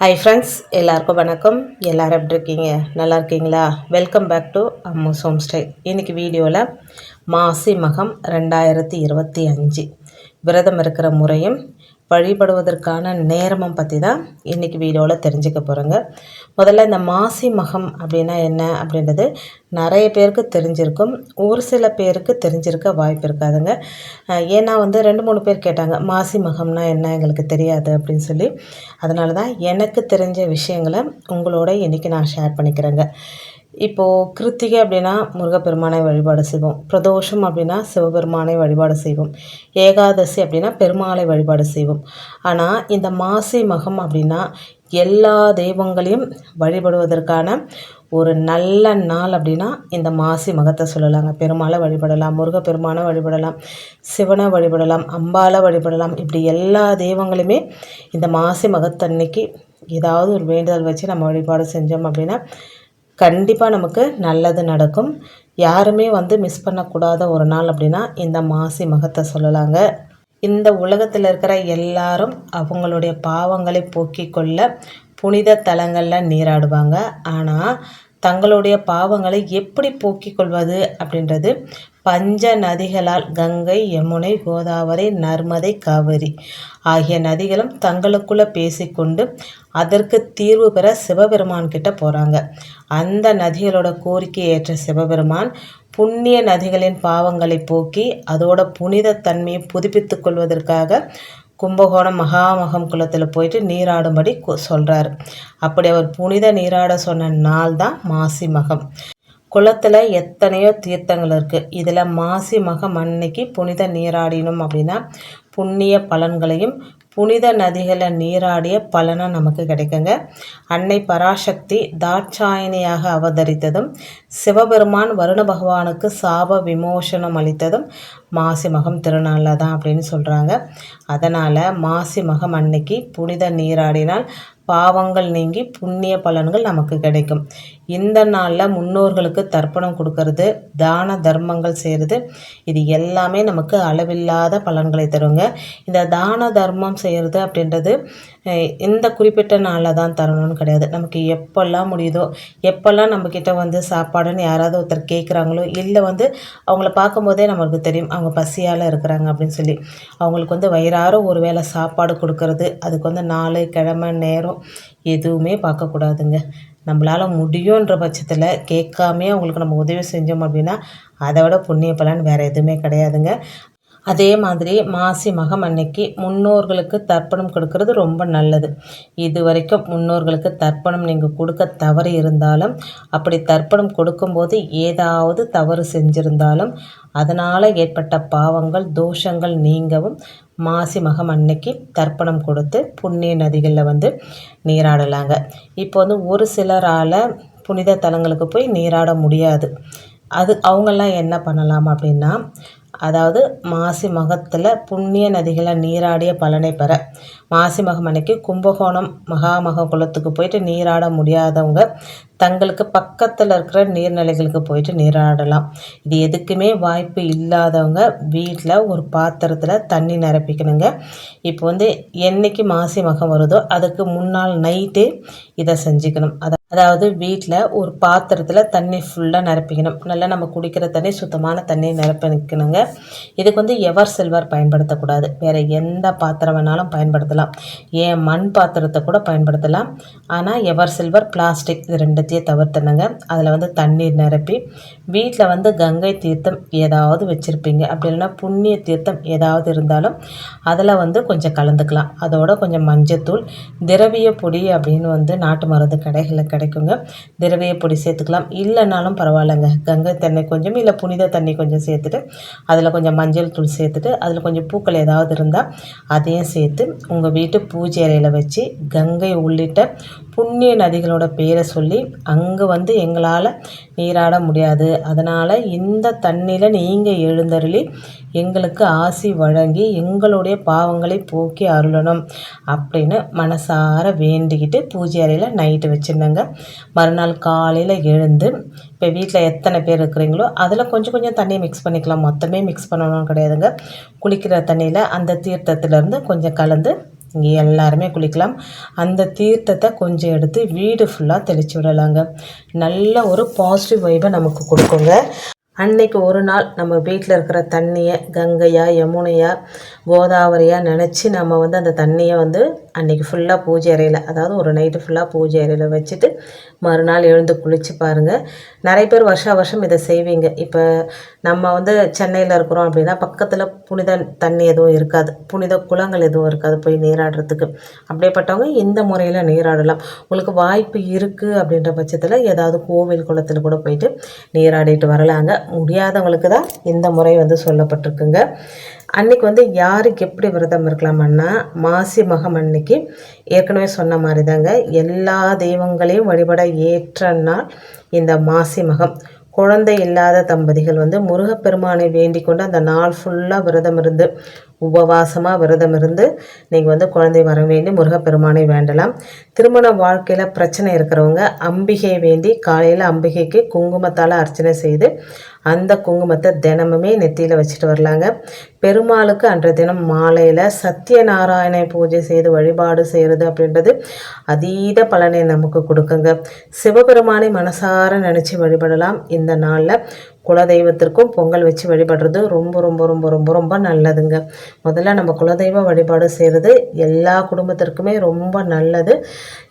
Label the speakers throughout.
Speaker 1: hi friends எல்லாருக்கும் வணக்கம் எல்லோரும் எப்படி இருக்கீங்க நல்லா இருக்கீங்களா welcome back to Ammu's home style இன்றைக்கி வீடியோவில் மாசி மகம் ரெண்டாயிரத்தி இருபத்தி அஞ்சு விரதம் இருக்கிற முறையும் வழிபடுவதற்கான நேரமும் பற்றி தான் இன்றைக்கி வீடியோவில் தெரிஞ்சுக்க போகிறோங்க முதல்ல இந்த மாசி மகம் அப்படின்னா என்ன அப்படின்றது நிறைய பேருக்கு தெரிஞ்சிருக்கும் ஒரு சில பேருக்கு தெரிஞ்சிருக்க வாய்ப்பு இருக்காதுங்க ஏன்னா வந்து ரெண்டு மூணு பேர் கேட்டாங்க மாசி மகம்னா என்ன எங்களுக்கு தெரியாது அப்படின்னு சொல்லி அதனால தான் எனக்கு தெரிஞ்ச விஷயங்களை உங்களோட இன்றைக்கி நான் ஷேர் பண்ணிக்கிறேங்க இப்போது கிருத்திகை அப்படின்னா முருகப்பெருமானை வழிபாடு செய்வோம் பிரதோஷம் அப்படின்னா சிவபெருமானை வழிபாடு செய்வோம் ஏகாதசி அப்படின்னா பெருமாளை வழிபாடு செய்வோம் ஆனால் இந்த மாசி மகம் அப்படின்னா எல்லா தெய்வங்களையும் வழிபடுவதற்கான ஒரு நல்ல நாள் அப்படின்னா இந்த மாசி மகத்தை சொல்லலாங்க பெருமாளை வழிபடலாம் முருகப்பெருமானை வழிபடலாம் சிவனை வழிபடலாம் அம்பாலை வழிபடலாம் இப்படி எல்லா தெய்வங்களுமே இந்த மாசி மகத்தன்னைக்கு ஏதாவது ஒரு வேண்டுதல் வச்சு நம்ம வழிபாடு செஞ்சோம் அப்படின்னா கண்டிப்பாக நமக்கு நல்லது நடக்கும் யாருமே வந்து மிஸ் பண்ணக்கூடாத ஒரு நாள் அப்படின்னா இந்த மாசி மகத்தை சொல்லலாங்க இந்த உலகத்தில் இருக்கிற எல்லாரும் அவங்களுடைய பாவங்களை போக்கிக் கொள்ள புனித தலங்களில் நீராடுவாங்க ஆனால் தங்களுடைய பாவங்களை எப்படி போக்கிக் கொள்வது அப்படின்றது பஞ்ச நதிகளால் கங்கை யமுனை கோதாவரி நர்மதை காவிரி ஆகிய நதிகளும் தங்களுக்குள்ளே பேசிக்கொண்டு அதற்கு தீர்வு பெற சிவபெருமான்கிட்ட போகிறாங்க அந்த நதிகளோட கோரிக்கை ஏற்ற சிவபெருமான் புண்ணிய நதிகளின் பாவங்களை போக்கி அதோட புனித தன்மையை புதுப்பித்து கொள்வதற்காக கும்பகோணம் மகாமகம் குளத்தில் போயிட்டு நீராடும்படி சொல்கிறார் அப்படி அவர் புனித நீராட சொன்ன நாள் தான் மாசி மகம் குளத்தில் எத்தனையோ தீர்த்தங்கள் இருக்குது இதில் மாசி மக மன்னைக்கு புனித நீராடினோம் அப்படின்னா புண்ணிய பலன்களையும் புனித நதிகளில் நீராடிய பலனும் நமக்கு கிடைக்குங்க அன்னை பராசக்தி தாட்சாயணியாக அவதரித்ததும் சிவபெருமான் வருண பகவானுக்கு சாப விமோசனம் அளித்ததும் மாசி மகம் திருநாளில் தான் அப்படின்னு சொல்கிறாங்க அதனால் மாசி மகம் அன்னைக்கு புனித நீராடினால் பாவங்கள் நீங்கி புண்ணிய பலன்கள் நமக்கு கிடைக்கும் இந்த நாளில் முன்னோர்களுக்கு தர்ப்பணம் கொடுக்கறது தான தர்மங்கள் செய்கிறது இது எல்லாமே நமக்கு அளவில்லாத பலன்களை தருங்க இந்த தான தர்மம் செய்கிறது அப்படின்றது இந்த குறிப்பிட்ட நாளில் தான் தரணும்னு கிடையாது நமக்கு எப்போல்லாம் முடியுதோ எப்போல்லாம் நம்மக்கிட்ட வந்து சாப்பாடுன்னு யாராவது ஒருத்தர் கேட்குறாங்களோ இல்லை வந்து அவங்கள பார்க்கும்போதே நம்மளுக்கு தெரியும் அவங்க பசியால் இருக்கிறாங்க அப்படின்னு சொல்லி அவங்களுக்கு வந்து வயிறார ஒரு வேளை சாப்பாடு கொடுக்கறது அதுக்கு வந்து நாலு கிழமை நேரம் எதுவுமே பார்க்கக்கூடாதுங்க நம்மளால் முடியுன்ற பட்சத்தில் கேட்காமே அவங்களுக்கு நம்ம உதவி செஞ்சோம் அப்படின்னா அதை விட புண்ணிய பலன் வேறு எதுவுமே கிடையாதுங்க அதே மாதிரி மாசி மகம் அன்னைக்கு முன்னோர்களுக்கு தர்ப்பணம் கொடுக்கறது ரொம்ப நல்லது இது வரைக்கும் முன்னோர்களுக்கு தர்ப்பணம் நீங்கள் கொடுக்க தவறு இருந்தாலும் அப்படி தர்ப்பணம் கொடுக்கும்போது ஏதாவது தவறு செஞ்சுருந்தாலும் அதனால் ஏற்பட்ட பாவங்கள் தோஷங்கள் நீங்கவும் மாசி மகம் அன்னைக்கு தர்ப்பணம் கொடுத்து புண்ணிய நதிகளில் வந்து நீராடலாங்க இப்போ வந்து ஒரு சிலரால் புனித தலங்களுக்கு போய் நீராட முடியாது அது அவங்கெல்லாம் என்ன பண்ணலாம் அப்படின்னா அதாவது மாசி மகத்தில் புண்ணிய நதிகளை நீராடிய பலனை பெற மாசி மகம் அன்னைக்கு கும்பகோணம் மகாமக குளத்துக்கு போயிட்டு நீராட முடியாதவங்க தங்களுக்கு பக்கத்தில் இருக்கிற நீர்நிலைகளுக்கு போயிட்டு நீராடலாம் இது எதுக்குமே வாய்ப்பு இல்லாதவங்க வீட்டில் ஒரு பாத்திரத்தில் தண்ணி நிரப்பிக்கணுங்க இப்போ வந்து என்றைக்கு மாசி மகம் வருதோ அதுக்கு முன்னாள் நைட்டு இதை செஞ்சுக்கணும் அதை அதாவது வீட்டில் ஒரு பாத்திரத்தில் தண்ணி ஃபுல்லாக நிரப்பிக்கணும் நல்லா நம்ம குடிக்கிற தண்ணி சுத்தமான தண்ணியை நிரப்பிக்கணுங்க இதுக்கு வந்து எவர் சில்வர் பயன்படுத்தக்கூடாது வேறு எந்த பாத்திரம் வேணாலும் பயன்படுத்தலாம் பயன்படுத்தலாம் ஏன் மண் பாத்திரத்தை கூட பயன்படுத்தலாம் ஆனால் எவர் சில்வர் பிளாஸ்டிக் இது ரெண்டுத்தையும் தவிர்த்தணுங்க அதில் வந்து தண்ணீர் நிரப்பி வீட்டில் வந்து கங்கை தீர்த்தம் ஏதாவது வச்சுருப்பீங்க அப்படி இல்லைன்னா புண்ணிய தீர்த்தம் ஏதாவது இருந்தாலும் அதில் வந்து கொஞ்சம் கலந்துக்கலாம் அதோட கொஞ்சம் மஞ்சத்தூள் திரவிய பொடி அப்படின்னு வந்து நாட்டு மருந்து கடைகளில் கிடைக்குங்க திரவிய பொடி சேர்த்துக்கலாம் இல்லைனாலும் பரவாயில்லைங்க கங்கை தண்ணி கொஞ்சம் இல்லை புனித தண்ணி கொஞ்சம் சேர்த்துட்டு அதில் கொஞ்சம் மஞ்சள் தூள் சேர்த்துட்டு அதில் கொஞ்சம் பூக்கள் ஏதாவது இருந்தால் அதையும் சேர்த்து உங்கள் வீட்டு பூஜை அறையில் வச்சு கங்கை உள்ளிட்ட புண்ணிய நதிகளோட பேரை சொல்லி அங்கே வந்து எங்களால் நீராட முடியாது அதனால் இந்த தண்ணியில் நீங்கள் எழுந்தருளி எங்களுக்கு ஆசி வழங்கி எங்களுடைய பாவங்களை போக்கி அருளணும் அப்படின்னு மனசார வேண்டிக்கிட்டு பூஜை அறையில் நைட்டு வச்சுருந்தாங்க மறுநாள் காலையில் எழுந்து இப்போ வீட்டில் எத்தனை பேர் இருக்கிறீங்களோ அதில் கொஞ்சம் கொஞ்சம் தண்ணி மிக்ஸ் பண்ணிக்கலாம் மொத்தமே மிக்ஸ் பண்ணணும்னு கிடையாதுங்க குளிக்கிற தண்ணியில் அந்த தீர்த்தத்துலேருந்து கொஞ்சம் கலந்து இங்கே எல்லாருமே குளிக்கலாம் அந்த தீர்த்தத்தை கொஞ்சம் எடுத்து வீடு ஃபுல்லாக தெளித்து விடலாங்க நல்ல ஒரு பாசிட்டிவ் வைபை நமக்கு கொடுக்குங்க அன்னைக்கு ஒரு நாள் நம்ம வீட்டில் இருக்கிற தண்ணியை கங்கையா யமுனையா கோதாவரியா நினச்சி நம்ம வந்து அந்த தண்ணியை வந்து அன்னைக்கு ஃபுல்லாக பூஜை அறையில் அதாவது ஒரு நைட்டு ஃபுல்லாக பூஜை அறையில் வச்சுட்டு மறுநாள் எழுந்து குளித்து பாருங்கள் நிறைய பேர் வருஷா வருஷம் இதை செய்வீங்க இப்போ நம்ம வந்து சென்னையில் இருக்கிறோம் அப்படின்னா பக்கத்தில் புனித தண்ணி எதுவும் இருக்காது புனித குளங்கள் எதுவும் இருக்காது போய் நீராடுறதுக்கு அப்படியேப்பட்டவங்க இந்த முறையில் நீராடலாம் உங்களுக்கு வாய்ப்பு இருக்குது அப்படின்ற பட்சத்தில் ஏதாவது கோவில் குளத்தில் கூட போயிட்டு நீராடிட்டு வரலாங்க முடியாதவங்களுக்கு தான் இந்த முறை வந்து சொல்லப்பட்டிருக்குங்க அன்றைக்கி வந்து யாருக்கு எப்படி விரதம் இருக்கலாமன்னா மாசி மகம் அன்னைக்கு ஏற்கனவே சொன்ன மாதிரி தாங்க எல்லா தெய்வங்களையும் வழிபட ஏற்ற நாள் இந்த மாசி மகம் குழந்தை இல்லாத தம்பதிகள் வந்து முருகப்பெருமானை வேண்டிக் கொண்டு அந்த நாள் ஃபுல்லாக விரதம் இருந்து உபவாசமாக விரதம் இருந்து நீங்கள் வந்து குழந்தை வர வேண்டி முருகப்பெருமானை வேண்டலாம் திருமண வாழ்க்கையில் பிரச்சனை இருக்கிறவங்க அம்பிகை வேண்டி காலையில் அம்பிகைக்கு குங்குமத்தால் அர்ச்சனை செய்து அந்த குங்குமத்தை தினமுமே நெத்தியில் வச்சுட்டு வரலாங்க பெருமாளுக்கு அன்றைய தினம் மாலையில் சத்யநாராயண பூஜை செய்து வழிபாடு செய்கிறது அப்படின்றது அதீத பலனை நமக்கு கொடுக்குங்க சிவபெருமானை மனசார நினச்சி வழிபடலாம் இந்த நாளில் குலதெய்வத்திற்கும் பொங்கல் வச்சு வழிபடுறது ரொம்ப ரொம்ப ரொம்ப ரொம்ப ரொம்ப நல்லதுங்க முதல்ல நம்ம குலதெய்வ வழிபாடு செய்கிறது எல்லா குடும்பத்திற்குமே ரொம்ப நல்லது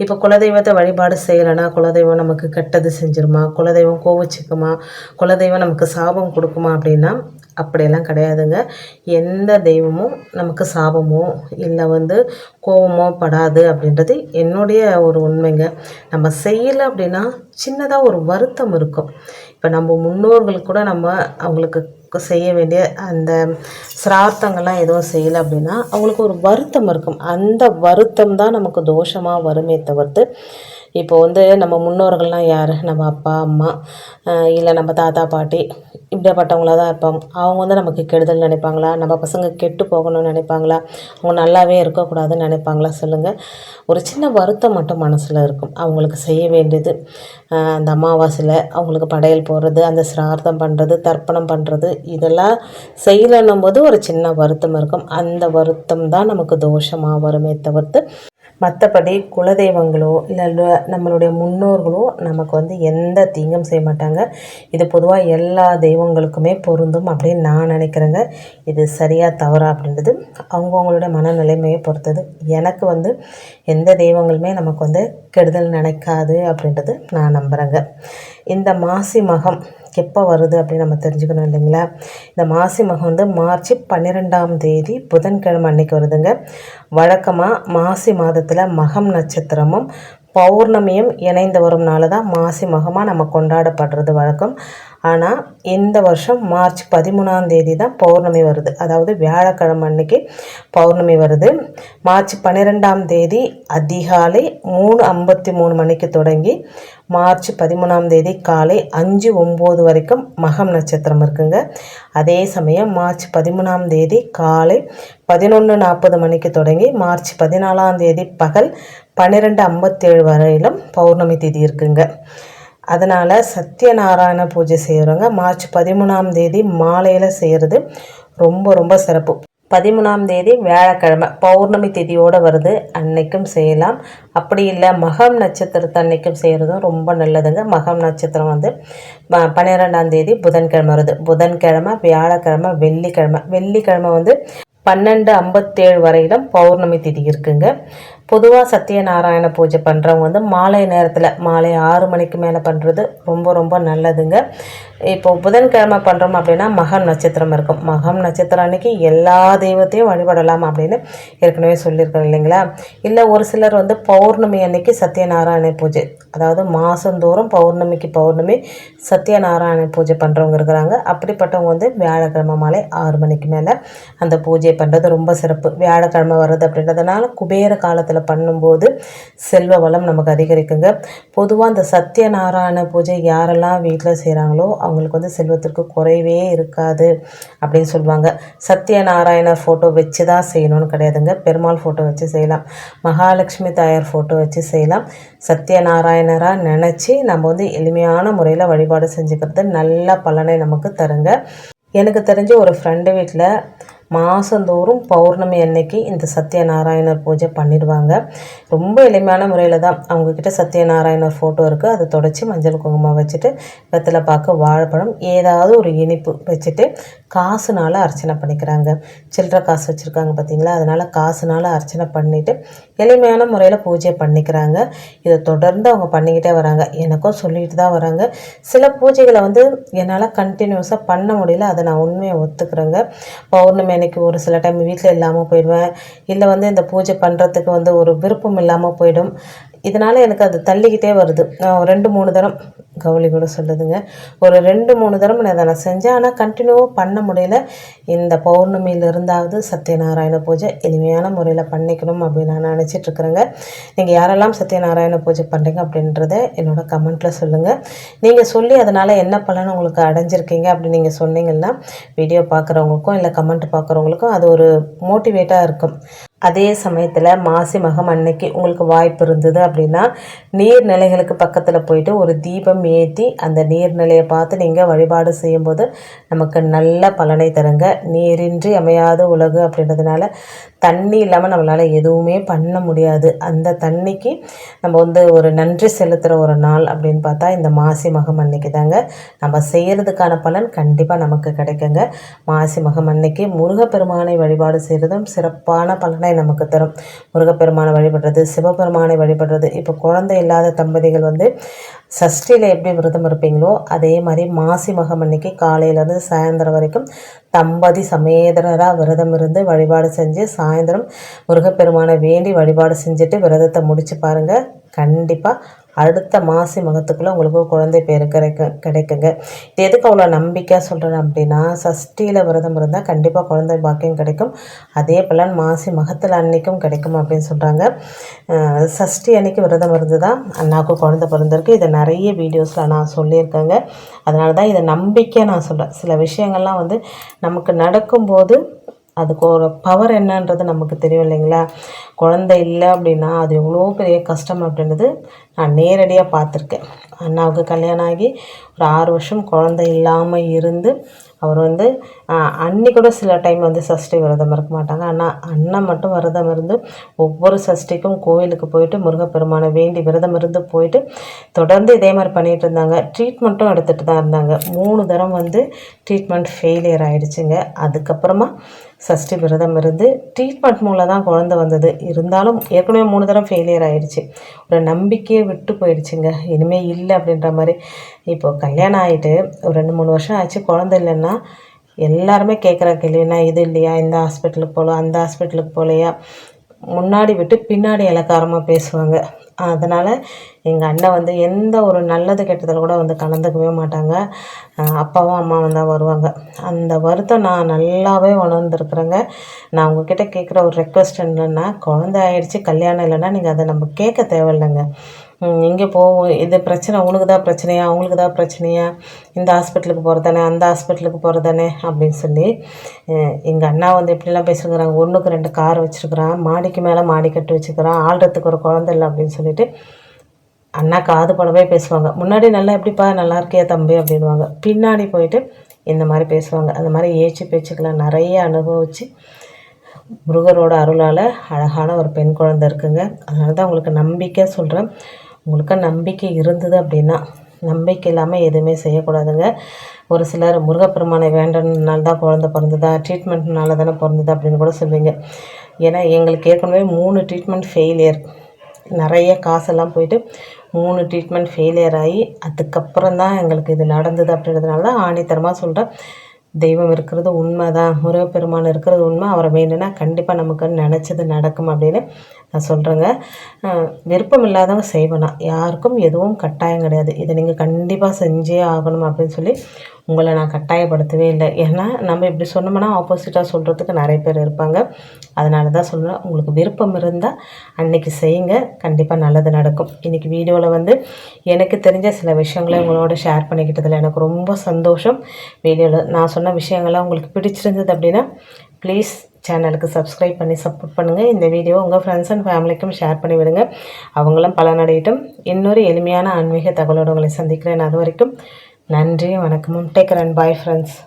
Speaker 1: இப்போ குலதெய்வத்தை வழிபாடு செய்யலைன்னா குலதெய்வம் நமக்கு கெட்டது செஞ்சிருமா குலதெய்வம் கோவச்சிக்குமா குலதெய்வம் நமக்கு சாபம் கொடுக்குமா அப்படின்னா அப்படியெல்லாம் கிடையாதுங்க எந்த தெய்வமும் நமக்கு சாபமோ இல்லை வந்து கோபமோ படாது அப்படின்றது என்னுடைய ஒரு உண்மைங்க நம்ம செய்யலை அப்படின்னா சின்னதாக ஒரு வருத்தம் இருக்கும் இப்போ நம்ம முன்னோர்கள் கூட நம்ம அவங்களுக்கு செய்ய வேண்டிய அந்த சிரார்த்தங்கள்லாம் எதுவும் செய்யலை அப்படின்னா அவங்களுக்கு ஒரு வருத்தம் இருக்கும் அந்த வருத்தம் தான் நமக்கு தோஷமாக வருமே தவிர்த்து இப்போ வந்து நம்ம முன்னோர்கள்லாம் யார் நம்ம அப்பா அம்மா இல்லை நம்ம தாத்தா பாட்டி இப்படியாப்பட்டவங்களாக தான் இருப்பாங்க அவங்க வந்து நமக்கு கெடுதல் நினைப்பாங்களா நம்ம பசங்க கெட்டு போகணும்னு நினைப்பாங்களா அவங்க நல்லாவே இருக்கக்கூடாதுன்னு நினைப்பாங்களா சொல்லுங்கள் ஒரு சின்ன வருத்தம் மட்டும் மனசில் இருக்கும் அவங்களுக்கு செய்ய வேண்டியது அந்த அமாவாசையில் அவங்களுக்கு படையல் போடுறது அந்த சிரார்த்தம் பண்ணுறது தர்ப்பணம் பண்ணுறது இதெல்லாம் செய்யலன்னும் போது ஒரு சின்ன வருத்தம் இருக்கும் அந்த வருத்தம் தான் நமக்கு தோஷமாக வருமே தவிர்த்து மற்றபடி குலதெய்வங்களோ இல்லை நம்மளுடைய முன்னோர்களோ நமக்கு வந்து எந்த தீங்கும் செய்ய மாட்டாங்க இது பொதுவாக எல்லா தெய்வங்களுக்குமே பொருந்தும் அப்படின்னு நான் நினைக்கிறேங்க இது சரியாக தவறா அப்படின்றது அவங்கவுங்களுடைய மனநிலைமையை பொறுத்தது எனக்கு வந்து எந்த தெய்வங்களுமே நமக்கு வந்து கெடுதல் நினைக்காது அப்படின்றது நான் நம்புகிறேங்க இந்த மாசி மகம் எப்போ வருது அப்படின்னு நம்ம தெரிஞ்சுக்கணும் இல்லைங்களா இந்த மாசி மகம் வந்து மார்ச் பன்னிரெண்டாம் தேதி புதன்கிழமை அன்னைக்கு வருதுங்க வழக்கமாக மாசி மாதத்தில் மகம் நட்சத்திரமும் பௌர்ணமியும் இணைந்து வரும் தான் மாசி மகமாக நம்ம கொண்டாடப்படுறது வழக்கம் ஆனால் இந்த வருஷம் மார்ச் பதிமூணாம் தேதி தான் பௌர்ணமி வருது அதாவது வியாழக்கிழமை அன்னைக்கு பௌர்ணமி வருது மார்ச் பன்னிரெண்டாம் தேதி அதிகாலை மூணு ஐம்பத்தி மூணு மணிக்கு தொடங்கி மார்ச் பதிமூணாம் தேதி காலை அஞ்சு ஒம்பது வரைக்கும் மகம் நட்சத்திரம் இருக்குங்க அதே சமயம் மார்ச் பதிமூணாம் தேதி காலை பதினொன்று நாற்பது மணிக்கு தொடங்கி மார்ச் பதினாலாம் தேதி பகல் பன்னிரெண்டு ஐம்பத்தேழு வரையிலும் பௌர்ணமி தேதி இருக்குங்க அதனால் சத்யநாராயண பூஜை செய்கிறவங்க மார்ச் பதிமூணாம் தேதி மாலையில் செய்கிறது ரொம்ப ரொம்ப சிறப்பு பதிமூணாம் தேதி வியாழக்கிழமை பௌர்ணமி திதியோடு வருது அன்னைக்கும் செய்யலாம் அப்படி இல்லை மகம் நட்சத்திரத்தை அன்னைக்கும் செய்கிறதும் ரொம்ப நல்லதுங்க மகம் நட்சத்திரம் வந்து பன்னிரெண்டாம் தேதி புதன்கிழமை வருது புதன்கிழமை வியாழக்கிழமை வெள்ளிக்கிழமை வெள்ளிக்கிழமை வந்து பன்னெண்டு ஐம்பத்தேழு வரையிலும் பௌர்ணமி திதி இருக்குங்க பொதுவாக சத்தியநாராயண பூஜை பண்ணுறவங்க வந்து மாலை நேரத்தில் மாலை ஆறு மணிக்கு மேலே பண்ணுறது ரொம்ப ரொம்ப நல்லதுங்க இப்போது புதன்கிழமை பண்ணுறோம் அப்படின்னா மகம் நட்சத்திரம் இருக்கும் மகம் நட்சத்திரம் அன்றைக்கி எல்லா தெய்வத்தையும் வழிபடலாம் அப்படின்னு ஏற்கனவே சொல்லியிருக்கோம் இல்லைங்களா இல்லை ஒரு சிலர் வந்து பௌர்ணமி அன்னைக்கு சத்யநாராயண பூஜை அதாவது மாதந்தோறும் பௌர்ணமிக்கு பௌர்ணமி சத்யநாராயண பூஜை பண்ணுறவங்க இருக்கிறாங்க அப்படிப்பட்டவங்க வந்து வியாழக்கிழமை மாலை ஆறு மணிக்கு மேலே அந்த பூஜையை பண்ணுறது ரொம்ப சிறப்பு வியாழக்கிழமை வர்றது அப்படின்றதுனால குபேர காலத்தில் பண்ணும்போது செல்வ வளம் நமக்கு அதிகரிக்குங்க பொதுவாக அந்த சத்யநாராயண பூஜை யாரெல்லாம் வீட்டில் செய்கிறாங்களோ அவங்களுக்கு வந்து செல்வத்திற்கு குறைவே இருக்காது அப்படின்னு சொல்லுவாங்க சத்யநாராயணர் ஃபோட்டோ வச்சு தான் செய்யணும்னு கிடையாதுங்க பெருமாள் ஃபோட்டோ வச்சு செய்யலாம் மகாலட்சுமி தாயார் ஃபோட்டோ வச்சு செய்யலாம் சத்யநாராயணராக நினச்சி நம்ம வந்து எளிமையான முறையில் வழிபாடு செஞ்சுக்கிறது நல்ல பலனை நமக்கு தருங்க எனக்கு தெரிஞ்ச ஒரு ஃப்ரெண்டு வீட்டில் மாதந்தோறும் பௌர்ணமி அன்னைக்கு இந்த சத்யநாராயணர் பூஜை பண்ணிடுவாங்க ரொம்ப எளிமையான முறையில் தான் அவங்கக்கிட்ட சத்யநாராயணர் ஃபோட்டோ இருக்குது அதை தொடச்சி மஞ்சள் குங்குமம் வச்சுட்டு வெத்தில பார்க்க வாழைப்பழம் ஏதாவது ஒரு இனிப்பு வச்சுட்டு காசுனால் அர்ச்சனை பண்ணிக்கிறாங்க சில்லற காசு வச்சுருக்காங்க பார்த்தீங்களா அதனால் காசுனால் அர்ச்சனை பண்ணிவிட்டு எளிமையான முறையில் பூஜை பண்ணிக்கிறாங்க இதை தொடர்ந்து அவங்க பண்ணிக்கிட்டே வராங்க எனக்கும் சொல்லிட்டு தான் வராங்க சில பூஜைகளை வந்து என்னால் கண்டினியூஸாக பண்ண முடியல அதை நான் உண்மையை ஒத்துக்கிறேங்க பௌர்ணமி எனக்கு ஒரு சில டைம் வீட்டில் இல்லாமல் போயிடுவேன் இல்லை வந்து இந்த பூஜை பண்ணுறதுக்கு வந்து ஒரு விருப்பம் இல்லாமல் போயிடும் இதனால் எனக்கு அது தள்ளிக்கிட்டே வருது ரெண்டு மூணு தரம் கவுளி கூட சொல்லுதுங்க ஒரு ரெண்டு மூணு தரம் நான் நான் செஞ்சேன் ஆனால் கண்டினியூவாக பண்ண முடியல இந்த பௌர்ணமியில் இருந்தாவது சத்யநாராயண பூஜை எளிமையான முறையில் பண்ணிக்கணும் அப்படின்னு நான் நினச்சிட்ருக்குறேங்க நீங்கள் யாரெல்லாம் சத்யநாராயண பூஜை பண்ணுறீங்க அப்படின்றத என்னோடய கமெண்ட்டில் சொல்லுங்கள் நீங்கள் சொல்லி அதனால் என்ன பலன் உங்களுக்கு அடைஞ்சிருக்கீங்க அப்படின்னு நீங்கள் சொன்னீங்கன்னா வீடியோ பார்க்குறவங்களுக்கும் இல்லை கமெண்ட் பார்க்குறவங்களுக்கும் அது ஒரு மோட்டிவேட்டாக இருக்கும் அதே சமயத்தில் மாசி மகம் அன்னைக்கு உங்களுக்கு வாய்ப்பு இருந்தது அப்படின்னா நீர்நிலைகளுக்கு பக்கத்தில் போயிட்டு ஒரு தீபம் ஏற்றி அந்த நீர்நிலையை பார்த்து நீங்கள் வழிபாடு செய்யும்போது நமக்கு நல்ல பலனை தருங்க நீரின்றி அமையாத உலகு அப்படின்றதுனால தண்ணி இல்லாமல் நம்மளால் எதுவுமே பண்ண முடியாது அந்த தண்ணிக்கு நம்ம வந்து ஒரு நன்றி செலுத்துகிற ஒரு நாள் அப்படின்னு பார்த்தா இந்த மாசி மகம் அன்னைக்கு தாங்க நம்ம செய்கிறதுக்கான பலன் கண்டிப்பாக நமக்கு கிடைக்குங்க மாசி மகம் அன்னைக்கு முருகப்பெருமானை வழிபாடு செய்கிறதும் சிறப்பான பலனை பலனை நமக்கு தரும் முருகப்பெருமானை வழிபடுறது சிவபெருமானை வழிபடுறது இப்போ குழந்தை இல்லாத தம்பதிகள் வந்து சஷ்டியில் எப்படி விரதம் இருப்பீங்களோ அதே மாதிரி மாசி மகம் அன்னைக்கு காலையிலேருந்து சாயந்தரம் வரைக்கும் தம்பதி சமேதராக விரதம் இருந்து வழிபாடு செஞ்சு சாயந்தரம் முருகப்பெருமானை வேண்டி வழிபாடு செஞ்சுட்டு விரதத்தை முடிச்சு பாருங்கள் கண்டிப்பாக அடுத்த மாசி மகத்துக்குள்ளே உங்களுக்கு குழந்தை பேர் கிடைக்க கிடைக்குங்க இது எதுக்கு அவ்வளோ நம்பிக்கையாக சொல்கிறேன் அப்படின்னா சஷ்டியில் விரதம் இருந்தால் கண்டிப்பாக குழந்தை பாக்கியம் கிடைக்கும் அதே போல் மாசி மகத்தில் அன்னைக்கும் கிடைக்கும் அப்படின்னு சொல்கிறாங்க சஷ்டி அன்னைக்கு விரதம் இருந்து தான் அண்ணாவுக்கு குழந்தை பிறந்திருக்கு இதை நிறைய வீடியோஸில் நான் சொல்லியிருக்கேங்க அதனால தான் இதை நம்பிக்கையாக நான் சொல்கிறேன் சில விஷயங்கள்லாம் வந்து நமக்கு நடக்கும்போது அதுக்கு ஒரு பவர் என்னன்றது நமக்கு தெரியும் இல்லைங்களா குழந்தை இல்லை அப்படின்னா அது எவ்வளோ பெரிய கஷ்டம் அப்படின்றது நான் நேரடியாக பார்த்துருக்கேன் அண்ணாவுக்கு கல்யாணம் ஆகி ஒரு ஆறு வருஷம் குழந்தை இல்லாமல் இருந்து அவர் வந்து அன்னி கூட சில டைம் வந்து சஷ்டி விரதம் இருக்க மாட்டாங்க ஆனால் அண்ணன் மட்டும் விரதம் இருந்து ஒவ்வொரு சஷ்டிக்கும் கோயிலுக்கு போயிட்டு முருகப்பெருமானை வேண்டி விரதம் இருந்து போயிட்டு தொடர்ந்து இதே மாதிரி பண்ணிகிட்டு இருந்தாங்க ட்ரீட்மெண்ட்டும் எடுத்துகிட்டு தான் இருந்தாங்க மூணு தரம் வந்து ட்ரீட்மெண்ட் ஃபெயிலியர் ஆகிடுச்சிங்க அதுக்கப்புறமா சஷ்டி விரதம் இருந்து ட்ரீட்மெண்ட் மூலம் தான் குழந்த வந்தது இருந்தாலும் ஏற்கனவே மூணு தரம் ஃபெயிலியர் ஆகிடுச்சு ஒரு நம்பிக்கையே விட்டு போயிடுச்சுங்க இனிமேல் இல்லை அப்படின்ற மாதிரி இப்போது கல்யாணம் ஆகிட்டு ஒரு ரெண்டு மூணு வருஷம் ஆச்சு குழந்த இல்லைன்னா எல்லாருமே கேட்குற கேள்வினா இது இல்லையா இந்த ஹாஸ்பிட்டலுக்கு போகலாம் அந்த ஹாஸ்பிட்டலுக்கு போகலையா முன்னாடி விட்டு பின்னாடி இலக்காரமாக பேசுவாங்க அதனால் எங்கள் அண்ணன் வந்து எந்த ஒரு நல்லது கெட்டதில் கூட வந்து கலந்துக்கவே மாட்டாங்க அப்பாவும் அம்மாவும் தான் வருவாங்க அந்த வருத்தம் நான் நல்லாவே உணர்ந்துருக்குறேங்க நான் உங்ககிட்ட கேட்குற ஒரு ரெக்வஸ்ட் என்னென்னா குழந்த ஆயிடுச்சு கல்யாணம் இல்லைன்னா நீங்கள் அதை நம்ம கேட்க தேவையில்லைங்க இங்கே போவோம் இது பிரச்சனை அவனுக்கு தான் பிரச்சனையா அவங்களுக்கு தான் பிரச்சனையா இந்த ஹாஸ்பிட்டலுக்கு போகிறதானே அந்த ஹாஸ்பிட்டலுக்கு போகிறதானே அப்படின்னு சொல்லி எங்கள் அண்ணா வந்து எப்படிலாம் பேசுகிறாங்க ஒன்றுக்கு ரெண்டு கார் வச்சுருக்குறான் மாடிக்கு மேலே மாடி கட்டு வச்சுக்கிறான் ஆள்றதுக்கு ஒரு குழந்த இல்லை அப்படின்னு சொல்லிட்டு அண்ணா காது போலவே பேசுவாங்க முன்னாடி நல்லா எப்படிப்பா நல்லா இருக்கியா தம்பி அப்படின்வாங்க பின்னாடி போயிட்டு இந்த மாதிரி பேசுவாங்க அந்த மாதிரி ஏச்சு பேச்சுக்கெல்லாம் நிறைய அனுபவித்து முருகரோட அருளால் அழகான ஒரு பெண் குழந்தை இருக்குங்க அதனால தான் உங்களுக்கு நம்பிக்கை சொல்கிறேன் உங்களுக்கு நம்பிக்கை இருந்தது அப்படின்னா நம்பிக்கை இல்லாமல் எதுவுமே செய்யக்கூடாதுங்க ஒரு சிலர் முருகப்பெருமானை வேண்டனால தான் குழந்த பிறந்ததா ட்ரீட்மெண்ட்னால தானே பிறந்ததா அப்படின்னு கூட சொல்லுவீங்க ஏன்னா எங்களுக்கு ஏற்கனவே மூணு ட்ரீட்மெண்ட் ஃபெயிலியர் நிறைய காசெல்லாம் போயிட்டு மூணு ட்ரீட்மெண்ட் ஃபெயிலியர் ஆகி அதுக்கப்புறம் தான் எங்களுக்கு இது நடந்தது அப்படின்றதுனால தான் ஆணித்தரமாக சொல்கிறேன் தெய்வம் இருக்கிறது உண்மை தான் முருகப்பெருமான் இருக்கிறது உண்மை அவரை வேணும்னா கண்டிப்பாக நமக்கு நினச்சது நடக்கும் அப்படின்னு நான் சொல்கிறேங்க விருப்பம் இல்லாதவங்க செய்வேனா யாருக்கும் எதுவும் கட்டாயம் கிடையாது இதை நீங்கள் கண்டிப்பாக செஞ்சே ஆகணும் அப்படின்னு சொல்லி உங்களை நான் கட்டாயப்படுத்தவே இல்லை ஏன்னா நம்ம இப்படி சொன்னோம்னா ஆப்போசிட்டாக சொல்கிறதுக்கு நிறைய பேர் இருப்பாங்க அதனால தான் சொல்கிறேன் உங்களுக்கு விருப்பம் இருந்தால் அன்னைக்கு செய்யுங்க கண்டிப்பாக நல்லது நடக்கும் இன்றைக்கி வீடியோவில் வந்து எனக்கு தெரிஞ்ச சில விஷயங்களை உங்களோட ஷேர் பண்ணிக்கிட்டதில் எனக்கு ரொம்ப சந்தோஷம் வீடியோவில் நான் சொன்ன விஷயங்கள்லாம் உங்களுக்கு பிடிச்சிருந்தது அப்படின்னா ப்ளீஸ் சேனலுக்கு சப்ஸ்கிரைப் பண்ணி சப்போர்ட் பண்ணுங்கள் இந்த வீடியோ உங்கள் ஃப்ரெண்ட்ஸ் அண்ட் ஃபேமிலிக்கும் ஷேர் பண்ணி விடுங்க அவங்களும் பலனடையட்டும் இன்னொரு எளிமையான ஆன்மீக தகவலோடு உங்களை சந்திக்கிறேன் அது வரைக்கும் நன்றி வணக்கமும் டேக் அண்ட் பாய் ஃப்ரெண்ட்ஸ்